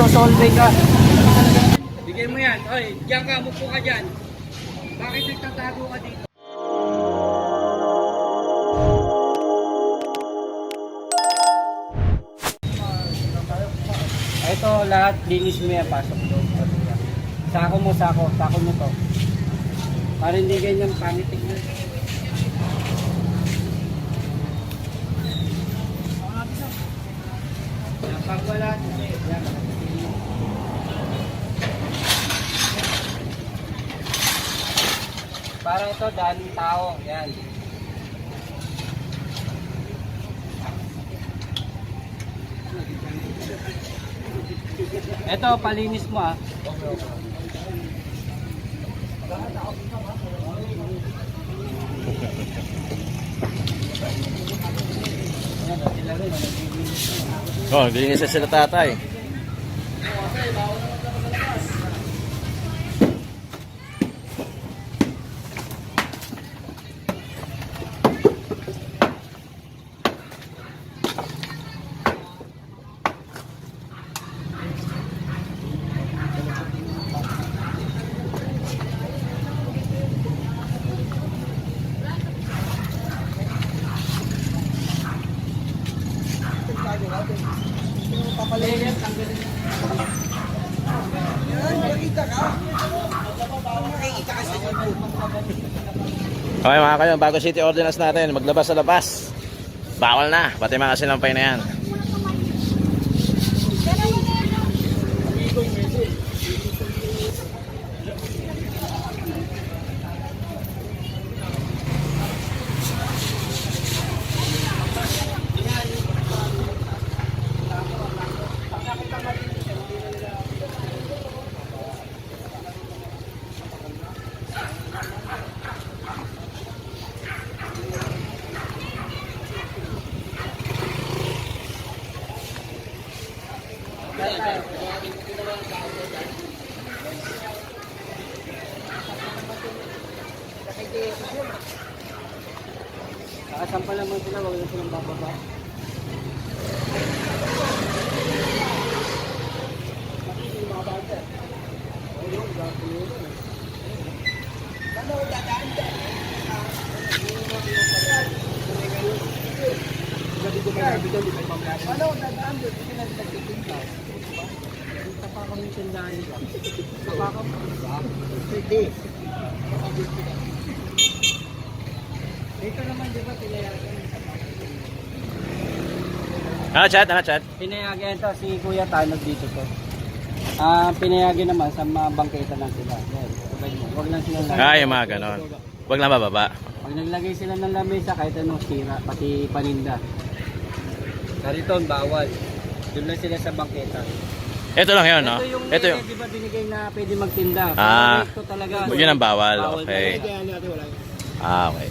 magsosolve ka. Bigay mo yan. Oy, diyan ka, mupo ka dyan. Bakit nagtatago ka dito? Ito lahat, linis mo yan, pasok doon. Sako mo, sako, sako mo to. Para hindi ganyan pangit tignan. Yan, Pag wala, yan, Para ito, daming tao. Yan. Ito, palinis mo ah. Oh, linis na sila tatay. Okay mga kayo, bago city ordinance natin, maglabas sa labas. Bawal na, pati mga sinampay na yan. Sila, wag na silang bababa. Ano, dadaan doon, hindi na nagtitinda. Punta pa kami ng tindahan nila. Punta pa kami. Pwede. Dito naman, di ba, pinayagan? Ano chat, ano chat? Pinayagan ito, si Kuya Tanod dito to. Ah, pinayagan naman sa mga bangketa lang sila. Yan, sabay mo. Huwag lang sila lang. Ah, yung mga ganon. Huwag na bababa. Pag naglagay sila ng lamesa, kahit anong sira, pati paninda. Narito, bawal. Doon lang sila sa bangketa. Ito lang yun, no? Ito yung, Ito yung... di ba binigay na pwede magtinda? Pero Ah. recto talaga. Yun ang bawal, okay. talaga. Ah, okay.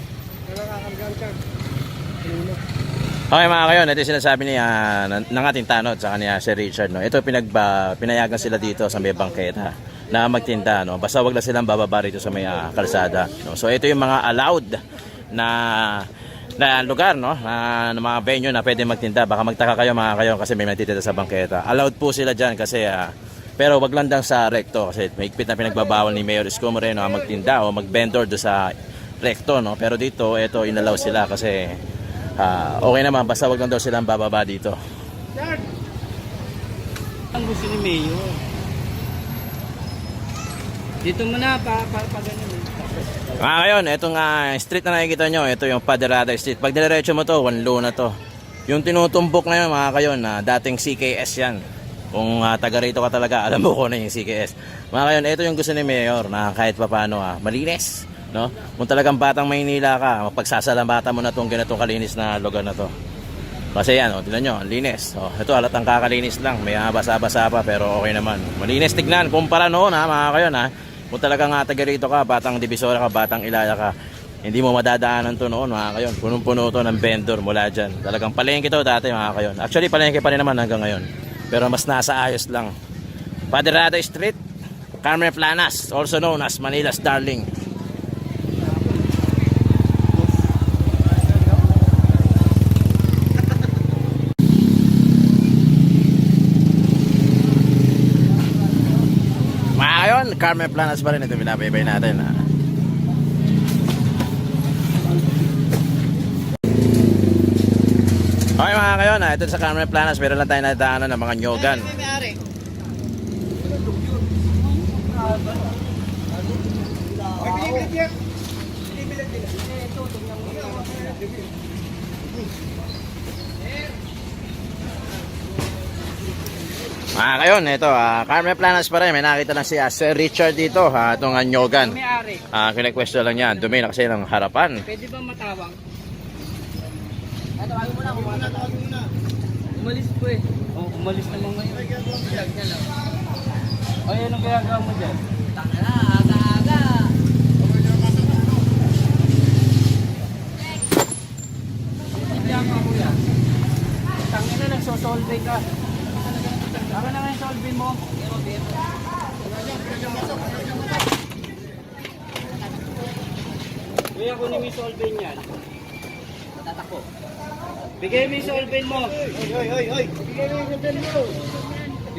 Okay mga kayo, ito sinasabi ni uh, ng ating tanod sa kanya si Richard. No? Ito pinagba, pinayagan sila dito sa may bangketa na magtinda. No? Basta wag na silang bababa rito sa may ah, kalsada. No? So ito yung mga allowed na na lugar no na, na mga venue na pwede magtinda baka magtaka kayo mga kayo kasi may nagtitinda sa bangketa allowed po sila diyan kasi ah, pero wag lang daw sa recto kasi may na pinagbabawal ni Mayor Isko Moreno magtinda o mag-vendor do sa recto no pero dito ito inalaw sila kasi ah, okay naman. Basta wag lang daw silang bababa dito. Ang gusto ni Mayor. Dito mo na, pa, pa, pa ganun. eh. mga ngayon itong ah, street na nakikita nyo ito yung Paderada Street. Pag diretso mo to one na to. Yung tinutumbok na yun mga kayo na dating CKS yan. Kung ah, taga rito ka talaga alam mo ko na yung CKS mga kayo ito yung gusto ni Mayor na kahit papano ah, malinis no kung talagang batang Maynila ka mapagsasalamatan mo na tong ganitong kalinis na lugar na to kasi yan, oh, tignan nyo, linis. Oh, ito halatang kakalinis lang. May basa-basa pa pero okay naman. Malinis tignan. Kumpara noon ha, mga kayo na. Kung talagang nga taga rito ka, batang Divisora ka, batang Ilaya ka, hindi mo madadaanan to noon mga kayon. Punong-puno to ng vendor mula dyan. Talagang palengke to dati mga kayon. Actually palengke pa rin naman hanggang ngayon. Pero mas nasa ayos lang. Paderada Street, Carmen Planas, also known as Manila's Darling. Carmen Planas pa rin. Ito pinapaybay natin. ah. Okay mga kayon, ah, ito sa Carmen Planas, meron lang tayo nadaanan ng mga nyogan. Mga kayon, ito, ah, Carmen Planas pa rin. May nakita lang si ah, Sir Richard dito, ha, itong ah, nyogan. May-ari. Ah, kinekwestiyon lang yan. Dumi na kasi ng harapan. Pwede ba matawag? Na, na. Umalis po eh. Oh, umalis naman ngayon. Vlog niya lang. Ay, anong ginagawa mo dyan? Tanga na, aga-aga. Hindi ako kuya. Tangin na, nagsosolve ka. Saka na nga yung solve mo. Kuya, kunin mo yung solve niyan. Tatakbo. Bigay mo yung solve mo.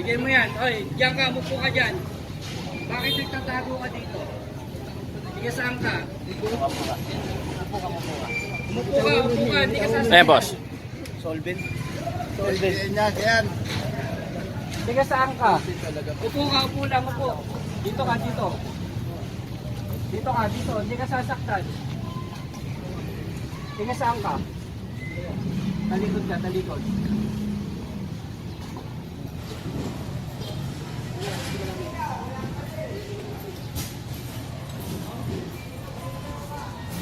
Bigay mo yan. Oy, diyan ka, mupo ka dyan. Bakit nagtatago ka dito? Sige, saan ka? Umupo ka, upo ka. Hindi ka sasabihin. Eh, boss. Solvent. Solvent. Yan, Tiga saan ka? Upo ka, upo lang, upo. Dito ka, dito. Dito ka, dito. Hindi ka sasaktan. Tiga saan ka? Talikod ka, talikod.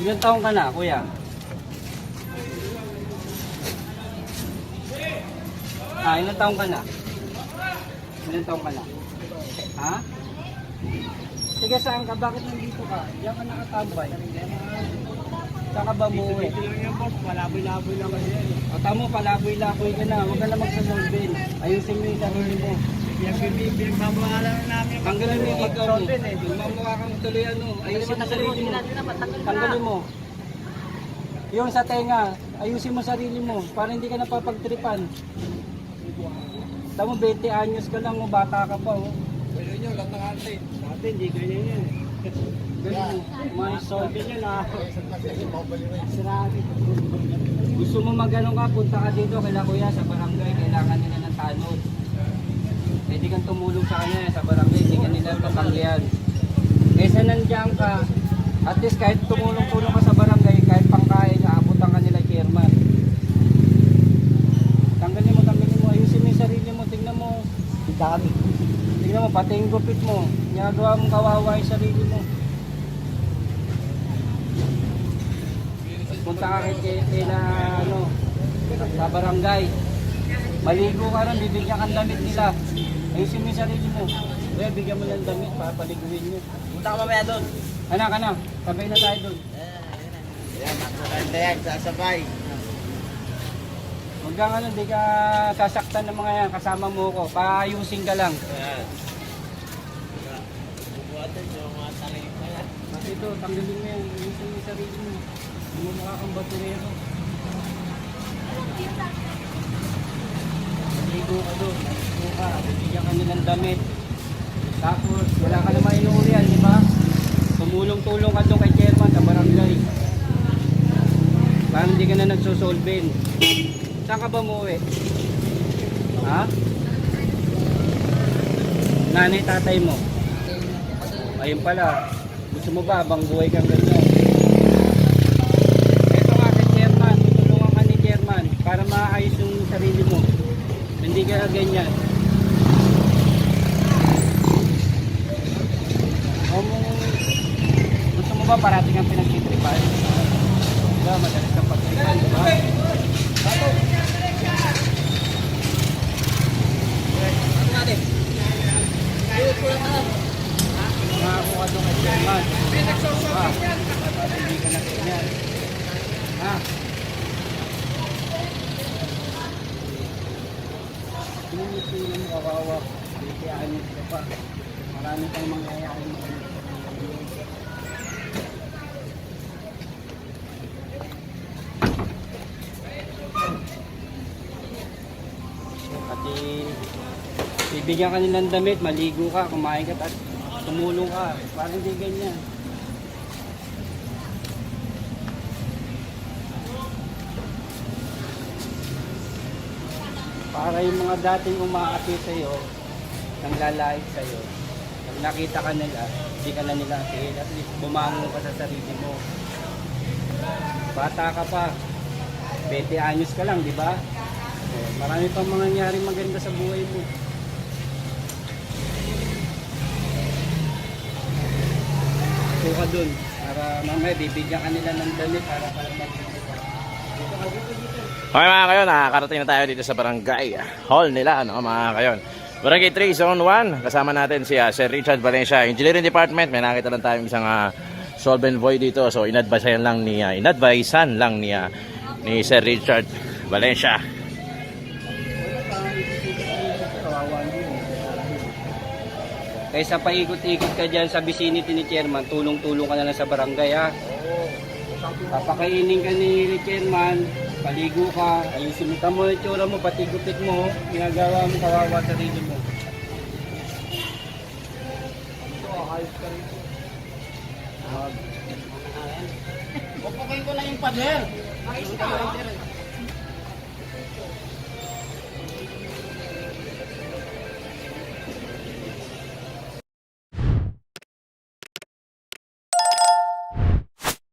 Ilan taong ka na, kuya? Ah, ilan taong ka na? Ilan taong ka na? Ha? Sige, saan ka? Bakit nandito ka? Diyan ka nakatambay. Saan ka ba umuwi? Palaboy-laboy lang kasi yan. O tamo, palaboy-laboy ka na. Huwag ka na magsasolvin. Ayusin mo yung sarili mo. Tanggalin mo yung ikaw mo. Mamukha kang tuloy ano. Ayusin mo sarili mo. Tanggalin mo. Yung sa tenga, ayusin mo sarili mo para hindi ka napapagtripan. Tamo 20 anyos ka lang, oh, bata ka pa. Oh. Pwede nyo, lahat ng arte. Dati hindi ganyan yan. eh. Ganyan. May solve yan ah. Sirabi. Gusto mo magano ka, punta ka dito kay kuya sa barangay, kailangan nila ng tanod. Pwede kang tumulong sa kanya sa barangay, hindi ka nila tatanggihan. Kaysa nandiyan ka, at least kahit tumulong-tulong ka sa barangay, kahit pangkain, aabutan ka nila chairman. Tanggalin mo, tanggalin mo, ayusin mo yung sarili mo, tingnan mo. Dami. Tingnan mo, pati yung gupit mo. Ginagawa mong kawawa yung sarili mo. Punta ka kay na, ano, sa barangay. Maligo ka rin, bibigyan kang damit nila. Ayusin mo yung sarili mo. Kaya bigyan mo ng damit, papaliguin nyo. Punta ka mamaya doon. Anak, anak, sabay na tayo doon. Yan, maganda yan, sasabay. Huwag kang ano, di ka sasaktan ng mga yan, kasama mo ko. Paayusin ka lang. Yan. Bubuhatin yung mga talay pa yan. Kasi ito, tanggalin mo yan, ayusin mo yung sarili mo. Hindi mo mukha kang baturero. Maligo ka doon, maligo ka, bibigyan ka nilang damit. Tapos, wala ka naman inuurian, di ba? Tumulong-tulong ka doon kay chairman sa barangay. Parang hindi ka na nagsosolvin. Saan ka ba umuwi? Ha? Nanay, tatay mo? Ayun pala, gusto mo ba habang buhay kang ganyan? Ito nga kay chairman, tutulungan ka ni chairman para maayos yung sarili mo. Hindi ka ganyan. Gusto mo ba parating ang pinagtitripan? Diba, madalas kang pagtripan, diba? Ano natin? Nakakuha doon kay chairman. May nagsosobras Ah. yan. Para hindi ka na ganyan. Ha? Tinitinan mo kawawa. Bitiaan mo ka pa. Mangyayari mo. Pati bibigyan ka nilang damit, maligo ka, kumain ka, at tumulong ka. Parang hindi ganyan. Para yung mga dating umaati sa'yo, nang lalait sa'yo, pag nakita ka nila, hindi ka na nila atiin. At least bumangon ka sa sarili mo. Bata ka pa. 20 anyos ka lang, di ba? Eh, Marami pang mga nangyari maganda sa buhay mo. Ito ka dun. Para mamaya bibigyan ka nila ng damit para para magbibigay ka. Dito ka, dito, dito. Okay mga kayon, nakakarating na tayo dito sa barangay hall nila, ano, mga kayon. Barangay 3, Zone 1, kasama natin si ah, Sir Richard Valencia, Engineering Department. May nakita lang tayong isang ah, solvent void dito. So, inadvisean lang ni, uh, inadvisean lang ni, ah, ni Sir Richard Valencia. Kaysa paikot-ikot ka dyan sa vicinity ni Chairman, tulong-tulong ka na lang sa barangay ha. Papakainin ka ni Chairman, paligo ka, ayusin mo. Ka mo yung tsura mo, pati gupit mo, ginagawa mo kawawa sa sarili mo. Pupukin ko lang yung pader.